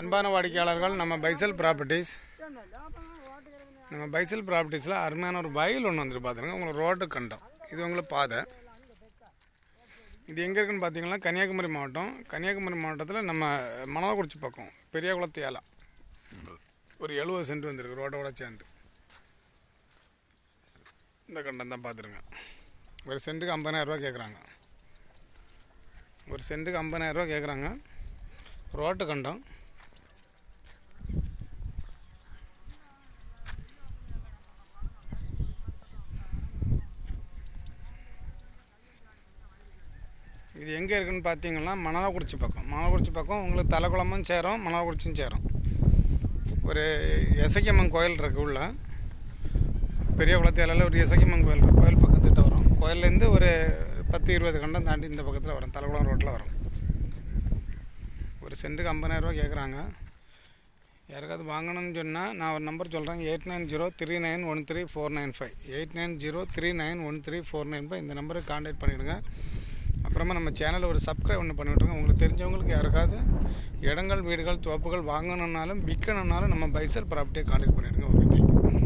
அன்பான வாடிக்கையாளர்கள் நம்ம பைசல் ப்ராப்பர்ட்டிஸ். நம்ம பைசல் ப்ராப்பர்ட்டிஸில் அருமையான ஒரு வயல் ஒன்று வந்துட்டு பார்த்துருங்க உங்களுக்கு ரோட்டு கண்டம். இது உங்களுக்கு பாதை. இது எங்கே இருக்குன்னு பார்த்தீங்கன்னா கன்னியாகுமரி மாவட்டம். கன்னியாகுமரி மாவட்டத்தில் நம்ம மணவக்குறிச்சி பக்கம் பெரிய குளத்து ஏலா. ஒரு எழுபது சென்ட் வந்துருக்கு ரோட்டோட சேர்ந்து. இந்த கண்டம் தான் பார்த்துருங்க ஒரு சென்ட்டுக்கு ஐம்பதாயிரரூவா கேட்குறாங்க ஒரு சென்ட்டுக்கு ஐம்பதாயிரரூவா கேட்குறாங்க ரோட்டு கண்டம். இது எங்கே இருக்குன்னு பார்த்தீங்கன்னா மணலாக்குறிச்சி பக்கம். மணலாக்குறிச்சி பக்கம் உங்களுக்கு தலைக்குளமும் சேரும் மணலாக்குறிச்சியும் சேரும். ஒரு எசக்கியம்மன் கோயில் இருக்கு உள்ள. பெரிய குளத்தியால ஒரு எசக்கியம்மன் கோயில் இருக்குது கோயில் பக்கத்துக்கிட்ட வரும். கோயிலேருந்து ஒரு பத்து இருபது கண்டம் தாண்டி இந்த பக்கத்தில் வரும். தலைக்குளம் ரோட்டில் வரும். ஒரு சென்ட்டுக்கு ஐம்பதாயிரரூவா கேட்குறாங்க யாருக்காவது வாங்கணும்னு சொன்னால் நான் ஒரு நம்பர் சொல்கிறேன் eight nine zero three nine one three four nine five. Eight nine zero three nine one three four nine five இந்த நம்பருக்கு காண்டாக்ட் பண்ணிவிடுங்க அப்புறமா நம்ம சேனலில் ஒரு சப்ஸ்கிரைப் ஒன்று பண்ணிவிட்ருங்க உங்களுக்கு தெரிஞ்சவங்களுக்கு யாருக்காவது இடங்கள் வீடுகள் தோப்புகள் வாங்கணுன்னாலும் விற்கணுன்னாலும் நம்ம பைசல் ப்ராப்பர்ட்டியை காண்டாக்ட் பண்ணிவிடுங்க ஓகே தேங்க்யூ